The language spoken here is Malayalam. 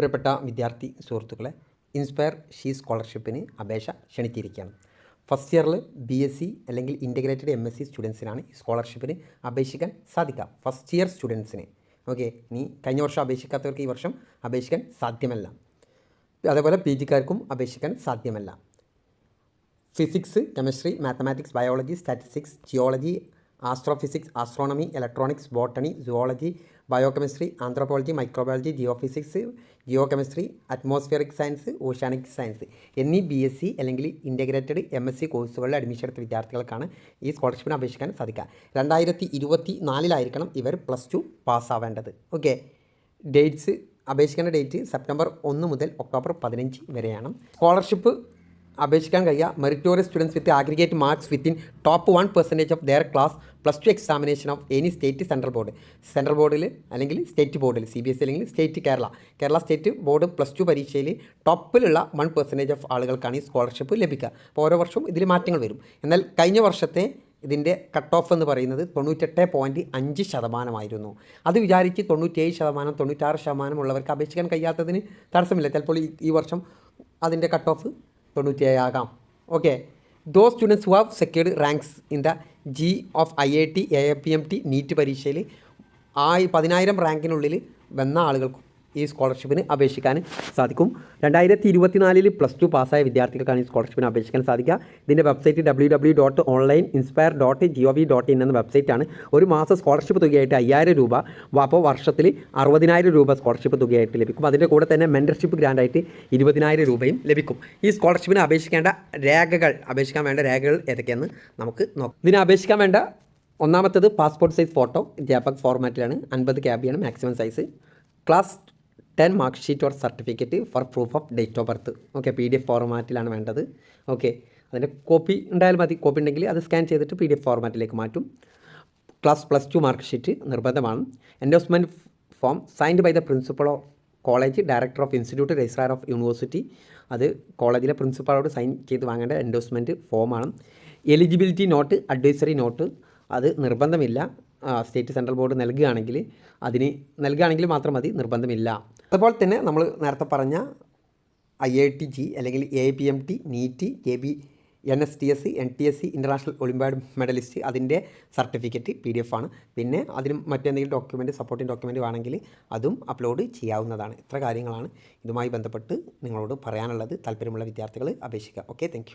പ്രിയപ്പെട്ട വിദ്യാർത്ഥി സുഹൃത്തുക്കളെ ഇൻസ്പയർ ഷീ സ്കോളർഷിപ്പിന് അപേക്ഷ ക്ഷണിച്ചിരിക്കുകയാണ്. ഫസ്റ്റ് ഇയറിൽ ബി എസ് സി അല്ലെങ്കിൽ ഇന്റഗ്രേറ്റഡ് എം എസ് സി സ്റ്റുഡൻസിനാണ് സ്കോളർഷിപ്പിന് അപേക്ഷിക്കാൻ സാധിക്കുക. ഫസ്റ്റ് ഇയർ സ്റ്റുഡൻസിന് ഓക്കെ ഇനി കഴിഞ്ഞ വർഷം അപേക്ഷിക്കാത്തവർക്ക് ഈ വർഷം അപേക്ഷിക്കാൻ സാധ്യമല്ല. അതേപോലെ പി ജിക്കാർക്കും അപേക്ഷിക്കാൻ സാധ്യമല്ല. Physics chemistry mathematics biology statistics geology astrophysics astronomy electronics botany zoology biochemistry anthropology microbiology geo physics geo chemistry atmospheric science oceanic science എന്നീ ബി എസ് സി അല്ലെങ്കിൽ ഇന്റഗ്രേറ്റഡ് എം എസ് സി കോഴ്സുകളിൽ അഡ്മിഷൻ എടുത്ത വിദ്യാർത്ഥികൾക്കാണ് ഈ സ്കോളർഷിപ്പിന് അപേക്ഷിക്കാൻ സാധിക്കുക. രണ്ടായിരത്തി ഇരുപത്തി നാലിലായിരിക്കണം ഇവർ പ്ലസ് ടു പാസ്സാവേണ്ടത് ഓക്കെ ഡേറ്റ്സ് അപേക്ഷിക്കേണ്ട ഡേറ്റ് സെപ്റ്റംബർ ഒന്ന് മുതൽ ഒക്ടോബർ പതിനഞ്ച് വരെയാണ്. സ്കോളർഷിപ്പ് അപേക്ഷിക്കാൻ കഴിയുക meritorious students with aggregate marks within top one percentage of their class plus two examination of any state central board central ബോർഡിൽ അല്ലെങ്കിൽ സ്റ്റേറ്റ് ബോർഡിൽ സി ബി എസ് അല്ലെങ്കിൽ state Kerala Kerala state board plus two പരീക്ഷയിൽ ടോപ്പിലുള്ള വൺ പെർസെന്റേജ് ഓഫ് ആളുകൾക്കാണ് ഈ സ്കോളർഷിപ്പ് ലഭിക്കുക. അപ്പോൾ ഓരോ വർഷവും ഇതിൽ മാറ്റങ്ങൾ വരും. എന്നാൽ കഴിഞ്ഞ വർഷത്തെ ഇതിന്റെ കട്ട് ഓഫ് എന്ന് പറയുന്നത് തൊണ്ണൂറ്റെട്ട് പോയിന്റ് അഞ്ച് ശതമാനമായിരുന്നു. അത് വിചാരിച്ച് തൊണ്ണൂറ്റേഴ് ശതമാനം തൊണ്ണൂറ്റാറ് ശതമാനം ഉള്ളവർക്ക് അപേക്ഷിക്കാൻ കഴിയാത്തതിന് തടസ്സമില്ല. ചിലപ്പോൾ ഈ വർഷം അതിന്റെ cut off തൊണ്ണൂറ്റേഴാകാം okay though students who have secured ranks in the JEE of I I T A P M T NEET പരീക്ഷയിൽ ആ പതിനായിരം റാങ്കിനുള്ളിൽ വന്ന ആളുകൾക്കും ഈ സ്കോളർഷിപ്പിന് അപേക്ഷിക്കാൻ സാധിക്കും. രണ്ടായിരത്തി ഇരുപത്തിനാലിൽ പ്ലസ് ടു പാസ്സായ വിദ്യാർത്ഥികൾക്കാണ് ഈ സ്കോളർഷിപ്പിന് അപേക്ഷിക്കാൻ സാധിക്കുക. ഇതിന്റെ website W W dot online inspire dot G O V dot in എന്ന വെബ്സൈറ്റാണ്. ഒരു മാസം സ്കോളർഷിപ്പ് തുകയായിട്ട് അയ്യായിരം രൂപ അപ്പോൾ വർഷത്തിൽ അറുപതിനായിരം രൂപ സ്കോളർഷിപ്പ് തുകയായിട്ട് ലഭിക്കും. അതിന്റെ കൂടെ തന്നെ മെന്റർഷിപ്പ് ഗ്രാൻഡായിട്ട് ഇരുപതിനായിരം രൂപയും ലഭിക്കും. ഈ സ്കോളർഷിപ്പിന് അപേക്ഷിക്കേണ്ട രേഖകൾ അപേക്ഷിക്കാൻ വേണ്ട രേഖകൾ ഏതൊക്കെയെന്ന് നമുക്ക് നോക്കാം. ഇതിന് അപേക്ഷിക്കാൻ വേണ്ട ഒന്നാമത്തത് പാസ്പോർട്ട് സൈസ് ഫോട്ടോ ജാപ്പക് ഫോർമാറ്റിലാണ് അൻപത് ക്യാബിയാണ് maximum size. Class ten mark sheet or certificate for proof of date of birth okay P D F ഫോർമാറ്റിലാണ് വേണ്ടത്. ഓക്കെ അതിന്റെ കോപ്പി ഉണ്ടായാലും മതി. കോപ്പി ഉണ്ടെങ്കിൽ അത് സ്കാൻ ചെയ്തിട്ട് പി ഡി എഫ് ഫോർമാറ്റിലേക്ക് മാറ്റും. Class plus two mark sheet നിർബന്ധമാണ്. Endorsement form signed by the principal of college director of institute registrar of university അത് കോളേജിലെ പ്രിൻസിപ്പാളോട് സൈൻ ചെയ്ത് വാങ്ങേണ്ട എൻഡോസ്മെന്റ് ഫോമാണ് എലിജിബിലിറ്റി നോട്ട് അഡ്വൈസറി നോട്ട് അത് നിർബന്ധമില്ല. സ്റ്റേറ്റ് സെൻട്രൽ ബോർഡ് നൽകുകയാണെങ്കിൽ അതിന് നൽകുകയാണെങ്കിൽ മാത്രം മതി. നിർബന്ധമില്ല. അതുപോലെ തന്നെ നമ്മൾ നേരത്തെ പറഞ്ഞ ഐ ഐ ടി ജി അല്ലെങ്കിൽ A P M T NEET K B N S T S N T S C international olympiad medallist അതിന്റെ സർട്ടിഫിക്കറ്റ് പി ഡി എഫ് ആണ്. പിന്നെ അതിന് മറ്റെന്തെങ്കിലും ഡോക്യുമെന്റ് സപ്പോർട്ടിംഗ് ഡോക്യുമെന്റ് വേണമെങ്കിൽ അതും അപ്ലോഡ് ചെയ്യാവുന്നതാണ്. ഇത്ര കാര്യങ്ങളാണ് ഇതുമായി ബന്ധപ്പെട്ട് നിങ്ങളോട് പറയാനുള്ളത്. താല്പര്യമുള്ള വിദ്യാർത്ഥികൾ അപേക്ഷിക്കുക. Okay thank